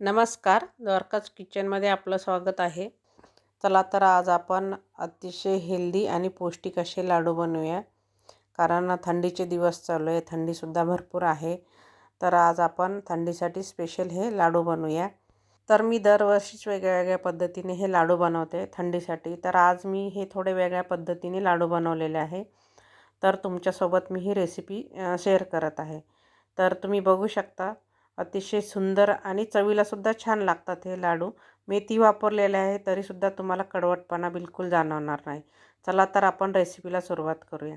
नमस्कार द्वारकाच किचनमध्ये आपलं स्वागत आहे. चला तर आज आपण अतिशय हेल्दी आणि पौष्टिक असे लाडू बनवूया. कारण थंडीचे दिवस चालू आहे थंडीसुद्धा भरपूर आहे. तर आज आपण थंडीसाठी स्पेशल हे लाडू बनवूया. तर मी दरवर्षीच वेगळ्या वेगळ्या पद्धतीने हे लाडू बनवते थंडीसाठी. तर आज मी हे थोडे वेगळ्या पद्धतीने लाडू बनवलेले आहे. तर तुमच्यासोबत मी ही रेसिपी शेअर करत आहे. तर तुम्ही बघू शकता अतिशय सुंदर आणि चवीलासुद्धा छान लागतात हे लाडू. मेथी वापरलेले आहे तरीसुद्धा तुम्हाला कडवटपणा बिलकुल जाणवणार नाही. चला तर आपण रेसिपीला सुरुवात करूया.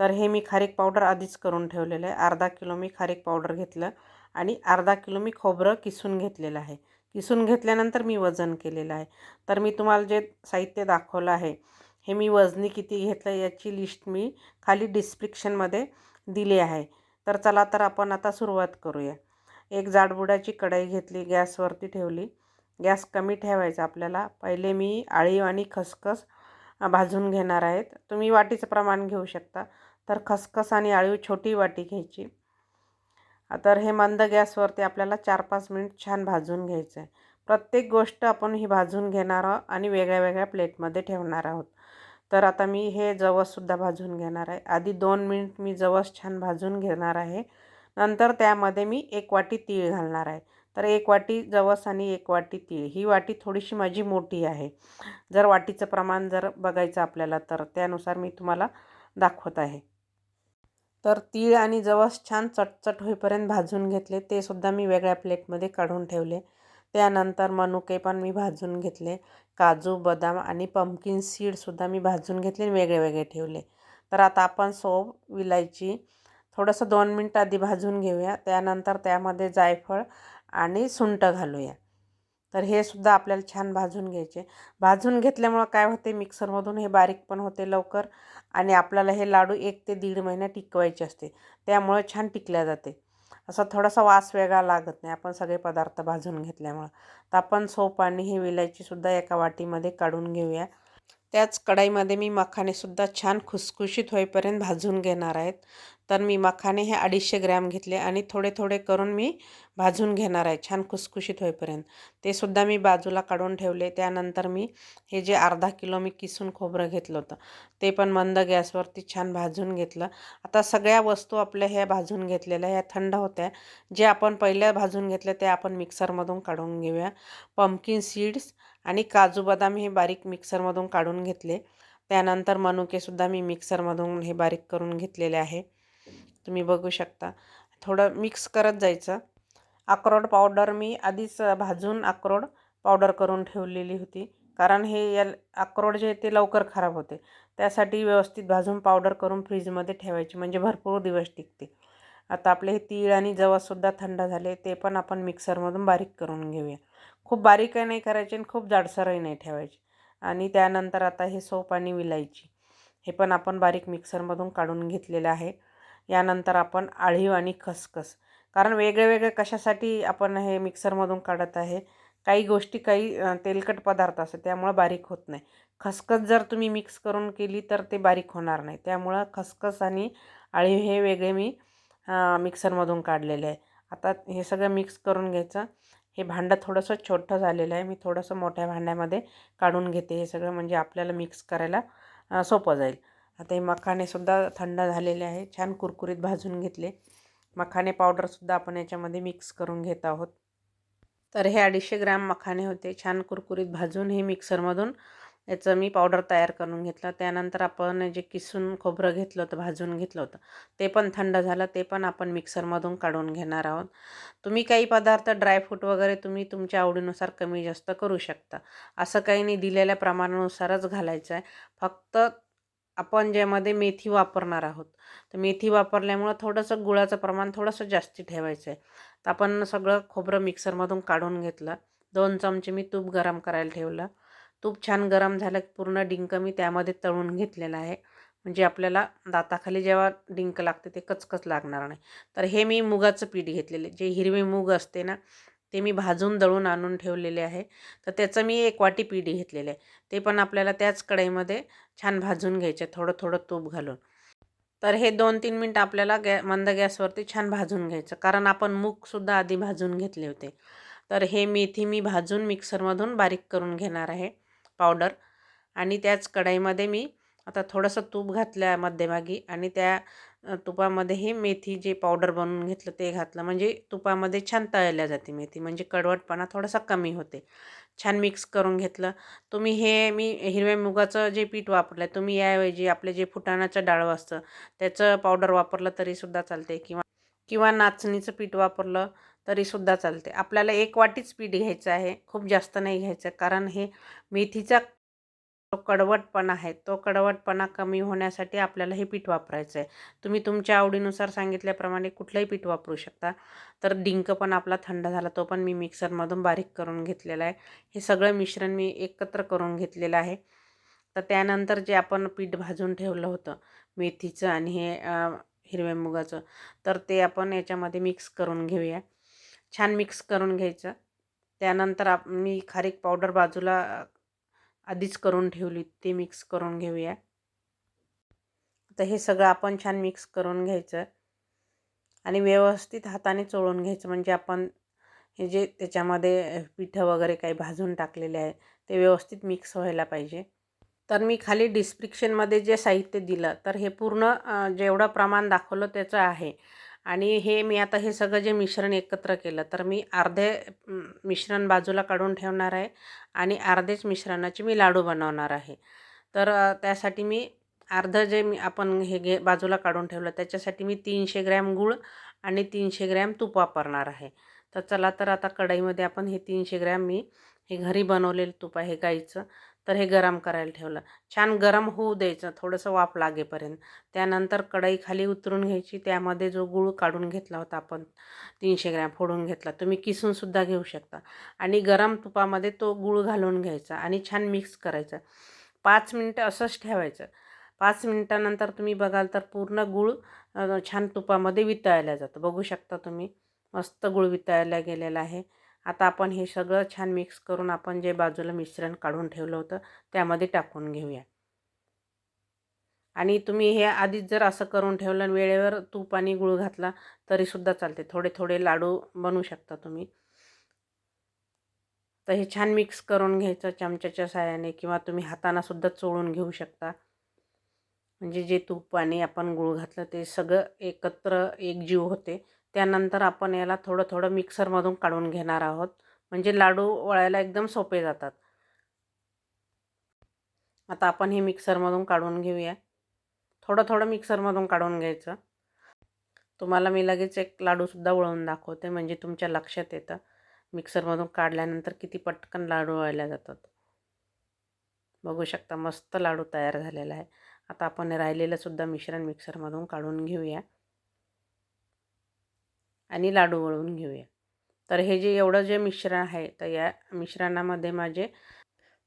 तर हे मी खारीक पावडर आधीच करून ठेवलेलं आहे. अर्धा किलो मी खारीक पावडर घेतलं आणि अर्धा किलो मी खोबरं किसून घेतलेलं आहे. किसून घेतल्यानंतर मी वजन केलेलं आहे. तर मी तुम्हाला जे साहित्य दाखवलं आहे हे मी वजनी किती घेतलं याची लिस्ट मी खाली डिस्क्रिप्शनमध्ये दिली आहे. तर चला तर आपण आता सुरुवात करूया. एक जाडबुडाची कढई घेतली गॅसवरती ठेवली. गॅस कमी ठेवायचा आपल्याला. पहिले मी आळीव आणि खसखस भाजून घेणार आहेत. तुम्ही वाटीचं प्रमाण घेऊ शकता. तर खसखस आणि आळीव छोटी वाटी घ्यायची. तर हे मंद गॅसवरती आपल्याला चार पाच मिनिट छान भाजून घ्यायचं आहे. प्रत्येक गोष्ट आपण ही भाजून घेणार आहोत आणि वेगळ्या वेगळ्या प्लेटमध्ये ठेवणार आहोत. तर आता मी हे जवससुद्धा भाजून घेणार आहे. आधी दोन मिनिट मी जवस छान भाजून घेणार आहे. नंतर त्यामध्ये मी एक वाटी तीळ घालणार आहे. तर एक वाटी जवस आणि एक वाटी तीळ. ही वाटी थोडीशी माझी मोठी आहे. जर वाटीचं प्रमाण जर बघायचं आपल्याला तर त्यानुसार मी तुम्हाला दाखवत आहे. तर तीळ आणि जवस छान चटचट होईपर्यंत भाजून घेतले. ते सुद्धा मी वेगळ्या प्लेटमध्ये काढून ठेवले. त्यानंतर मनुके पण मी भाजून घेतले. काजू बदाम आणि पम्पकिन सीडसुद्धा मी भाजून घेतले वेगळे वेगळे ठेवले. तर आता आपण सोब विलायची थोडंसं दोन मिनटं आधी भाजून घेऊया. त्यानंतर त्यामध्ये जायफळ आणि सुंट घालूया. तर हे सुद्धा आपल्याला छान भाजून घ्यायचे. भाजून घेतल्यामुळं काय होते? मिक्सरमधून हे बारीक पण होते लवकर आणि आपल्याला हे लाडू एक ते दीड महिना टिकवायचे असते. त्यामुळं छान टिकल्या जाते. असा थोडासा वास वेगळा लागत नाही. आपण सगळे पदार्थ भाजून घेतल्यामुळं. तर आपण सोप आणि हे विलायचीसुद्धा एका वाटीमध्ये काढून घेऊया. त्याच कढईमध्ये मी मखानेसुद्धा छान खुसखुशीत होईपर्यंत भाजून घेणार आहेत. तर मी मखाने हे अडीचशे ग्रॅम घेतले आणि थोडे थोडे करून मी भाजून घेणार आहे छान खुसखुशीत होईपर्यंत. ते सुद्धा मी बाजूला काढून ठेवले. त्यानंतर मी हे जे अर्धा किलो मी किसून खोबरं घेतलं होतं ते पण मंद गॅसवरती छान भाजून घेतलं. आता सगळ्या वस्तू आपल्या ह्या भाजून घेतलेल्या ह्या थंड होत्या. जे आपण पहिल्या भाजून घेतल्या ते आपण मिक्सरमधून काढून घेऊया. पंपकिन सीड्स आणि काजू बदाम हे बारीक मिक्सरमधून काढून घेतले. त्यानंतर मनुकेसुद्धा मी मिक्सरमधून हे बारीक करून घेतलेले आहे. तुम्ही बघू शकता. थोडं मिक्स करत जायचं. अक्रोड पावडर मी आधीच भाजून अक्रोड पावडर करून ठेवलेली होती. कारण हे या अक्रोड जे ते लवकर खराब होते. त्यासाठी व्यवस्थित भाजून पावडर करून फ्रीजमध्ये ठेवायची. म्हणजे भरपूर दिवस टिकते. आता आपले हे तीळ आणि जवससुद्धा थंड झाले ते पण आपण मिक्सरमधून बारीक करून घेऊया. खूप बारीकही नाही करायचे आणि खूप जाडसरही नाही ठेवायचे. आणि त्यानंतर आता हे सोप आणि विलायची. हे पण आपण बारीक मिक्सरमधून काढून घेतलेलं आहे. यानंतर आपण आळीव आणि खसखस. कारण वेगळे वेगळे कशासाठी आपण हे मिक्सरमधून काढत आहे काही गोष्टी काही तेलकट पदार्थ असतात त्यामुळं बारीक होत नाही. खसखस जर तुम्ही मिक्स करून केली तर ते बारीक होणार नाही. त्यामुळं खसखस आणि आळीव हे वेगळे मी मिक्सरमधून काढलेले आहे. आता हे सगळं मिक्स करून घ्यायचं. हे भांडं थोडंसं छोटं झालेलं आहे. मी थोडंसं मोठ्या भांड्यामध्ये काढून घेते हे सगळं म्हणजे आपल्याला मिक्स करायला सोपं जाईल. आता हे मखानेसुद्धा थंड झालेले आहे. छान कुरकुरीत भाजून घेतले. मखाने पावडरसुद्धा आपण याच्यामध्ये मिक्स करून घेत आहोत. तर हे अडीचशे ग्रॅम मखाने होते. छान कुरकुरीत भाजून हे मिक्सरमधून याचं मी पावडर तयार करून घेतलं. त्यानंतर आपण जे किसून खोबरं घेतलं होतं भाजून घेतलं होतं ते पण थंड झालं. ते पण आपण मिक्सरमधून काढून घेणार आहोत. तुम्ही काही पदार्थ ड्रायफ्रूट वगैरे तुम्ही तुमच्या आवडीनुसार कमी जास्त करू शकता. असं काही नाही. दिलेल्या प्रमाणानुसारच घालायचं आहे. फक्त आपण ज्यामध्ये मेथी वापरणार आहोत. तर मेथी वापरल्यामुळं थोडंसं गुळाचं प्रमाण थोडंसं जास्ती ठेवायचं आहे. तर आपण सगळं खोबरं मिक्सरमधून काढून घेतलं. दोन चमचे मी तूप गरम करायला ठेवलं. तूप छान गरम झालं की पूर्ण डिंक मी त्यामध्ये तळून घेतलेलं आहे. म्हणजे आपल्याला दाताखाली जेव्हा डिंक लागते ते कचकच लागणार नाही. तर हे मी मुगाचं पीठ घेतलेले जे हिरवे मूग असते ना ते मी भाजून दळून आणून ठेवलेले आहे. तर त्याचं मी एक वाटी पिढी घेतलेले आहे. ते पण आपल्याला त्याच कढईमध्ये छान भाजून घ्यायचे थोडं थोडं तूप घालून. तर हे दोन तीन मिनटं आपल्याला गॅ मंद गॅसवरती छान भाजून घ्यायचं. कारण आपण मूगसुद्धा आधी भाजून घेतले होते. तर हे मेथी मी भाजून मिक्सरमधून बारीक करून घेणार आहे पावडर. आणि त्याच कढईमध्ये मी आता थोडंसं तूप घातलं आहे मध्यभागी आणि त्या तुपामध्ये हे मेथी जे पावडर बनवून घेतलं ते घातलं. म्हणजे तुपामध्ये छान तळल्या जाते मेथी. म्हणजे कडवटपणा थोडासा कमी होते. छान मिक्स करून घेतलं. तुम्ही हे मी हिरव्या मुगाचं जे पीठ वापरलं आहे तुम्ही याऐवजी आपले जे फुटाणाचं डाळं असतं त्याचं पावडर वापरलं तरीसुद्धा चालते किंवा किंवा नाचणीचं पीठ वापरलं तरीसुद्धा चालते आपल्याला एक वाटीच पीठ घ्यायचं आहे. खूप जास्त नाही घ्यायचं. कारण हे मेथीचा जो कडवटपणा आहे. तो कडवटपणा कमी होण्यासाठी आपल्याला हे पीठ वापरायचं आहे. तुम्ही तुमच्या आवडीनुसार सांगितल्याप्रमाणे कुठलंही पीठ वापरू शकता. तर डिंक पण आपला थंड झाला तो पण मी मिक्सरमधून बारीक करून घेतलेला आहे. हे सगळं मिश्रण मी एकत्र करून घेतलेलं आहे. तर त्यानंतर जे आपण पीठ भाजून ठेवलं होतं मेथीचं आणि हे हिरव्या मुगाचं तर ते आपण याच्यामध्ये मिक्स करून घेऊया. छान मिक्स करून घ्यायचं. त्यानंतर आप मी खारीक पावडर बाजूला आधीच करून ठेवली ते मिक्स करून घेऊया. तर हे सगळं आपण छान मिक्स करून घ्यायचं. आणि व्यवस्थित हाताने चोळून घ्यायचं म्हणजे आपण हे जे त्याच्यामध्ये पिठं वगैरे काही भाजून टाकलेले आहे ते व्यवस्थित मिक्स व्हायला पाहिजे. तर मी खाली डिस्क्रिप्शनमध्ये जे साहित्य दिलं तर हे पूर्ण जेवढं प्रमाण दाखवलं त्याचं आहे. आणि हे मी आता हे सगळं जे मिश्रण एकत्र केलं तर मी अर्धे मिश्रण बाजूला काढून ठेवणार आहे आणि अर्धेच मिश्रणाचे मी लाडू बनवणार आहे. तर त्यासाठी मी अर्धं जे मी आपण हे घे बाजूला काढून ठेवलं त्याच्यासाठी मी तीनशे ग्रॅम गूळ आणि तीनशे ग्रॅम तूप वापरणार आहे. तर चला तर आता कढईमध्ये आपण हे तीनशे ग्रॅम मी हे घरी बनवलेलं तूप आहे गाईचं. तर हे गरम करायला ठेवलं. छान गरम होऊ द्यायचं थोडंसं वाफ लागेपर्यंत. त्यानंतर कढई खाली उतरून घ्यायची त्यामध्ये जो गूळ काढून घेतला होता आपण तीनशे ग्रॅम फोडून घेतला तुम्ही किसूनसुद्धा घेऊ शकता. आणि गरम तुपामध्ये तो गूळ घालून घ्यायचा आणि छान मिक्स करायचा. पाच मिनटं असंच ठेवायचं. पाच मिनटानंतर तुम्ही बघाल तर पूर्ण गूळ छान तुपामध्ये वितळायला जातं. बघू शकता तुम्ही मस्त गूळ वितळायला गेलेला आहे. आता आपण हे सगळं छान मिक्स करून आपण जे बाजूला मिश्रण काढून ठेवलं होतं त्यामध्ये टाकून घेऊया. आणि तुम्ही हे आधीच जर असं करून ठेवलं वेळेवर तूप आणि गूळ घातला तरीसुद्धा चालते. थोडे थोडे लाडू बनवू शकता तुम्ही. तर हे छान मिक्स करून घ्यायचं चमच्याच्या साह्याने किंवा तुम्ही हातानासुद्धा चोळून घेऊ शकता. म्हणजे जे तूप आणि आपण गूळ घातलं ते सगळं एकत्र एकजीव होते. त्यानंतर आपण याला थोडं थोडं मिक्सरमधून काढून घेणार आहोत. म्हणजे लाडू वळायला एकदम सोपे जातात. आता आपण हे मिक्सरमधून काढून घेऊया. थोडं थोडं मिक्सरमधून काढून घ्यायचं. तुम्हाला मी लगेच एक लाडूसुद्धा वळून दाखवते म्हणजे तुमच्या लक्षात येतं. मिक्सरमधून काढल्यानंतर किती पटकन लाडू वळल्या जातात. बघू शकता मस्त लाडू तयार झालेला आहे. आता आपण राहिलेलंसुद्धा मिश्रण मिक्सरमधून काढून घेऊया. आणि लाडू वळवून घेऊया. तर हे जे एवढं जे मिश्रण आहे तर या मिश्रणामध्ये माझे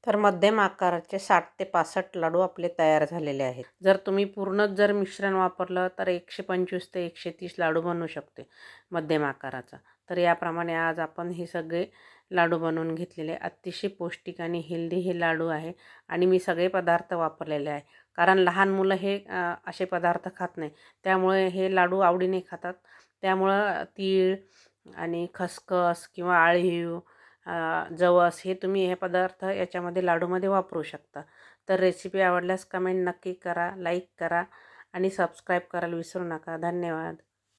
तर मध्यम आकाराचे साठ ते पासष्ट लाडू आपले तयार झालेले आहेत. जर तुम्ही पूर्णच जर मिश्रण वापरलं तर एकशे पंचवीस ते एकशे तीस लाडू बनवू शकते मध्यम आकाराचा. तर याप्रमाणे आज आपण हे सगळे लाडू बनवून घेतलेले अतिशय पौष्टिक आणि हेल्दी हे लाडू आहे आणि मी सगळे पदार्थ वापरलेले आहे कारण लहान मुलं हे असे पदार्थ खात नाही. त्यामुळे हे लाडू आवडीने खातात. त्यामुळं तीळ आणि खसखस किंवा आळीव जवस हे तुम्ही हे पदार्थ याच्यामध्ये लाडूमध्ये वापरू शकता. तर रेसिपी आवडल्यास कमेंट नक्की करा लाईक करा आणि सबस्क्राईब करायला विसरू नका. धन्यवाद.